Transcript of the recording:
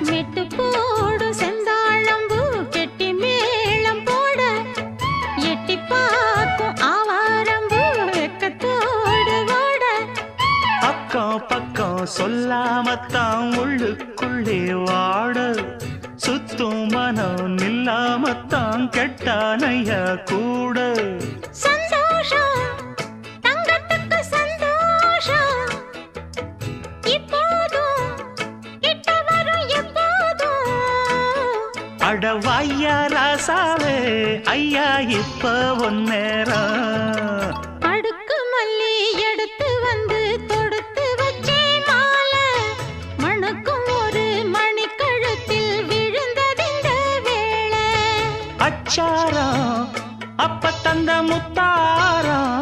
மெட்டு போடு செந்தாழம்பூ கெட்டி மேளம் போட. எட்டி பார்க்கும் ஆவாரம்பூ வெக்கத்தோடு ஓட. அக்கம் பக்கம் சொல்லாமத்தான் உள்ளுக்குள்ளே வாட. சுத்தும் மனம் நில்லாமத்தான் கெட்டானையா கூட. அடவாய்யா ராசாவே ஐயா இப்ப ஒன்னேரம் அடுக்கு மல்லி எடுத்து வந்து தொடுத்து வச்சே மாலை. மணக்கும் ஒரு மணிக்கழுத்தில் விழுந்ததிந்த வேளை. அச்சாரம் அப்ப தந்த முத்தாரம்.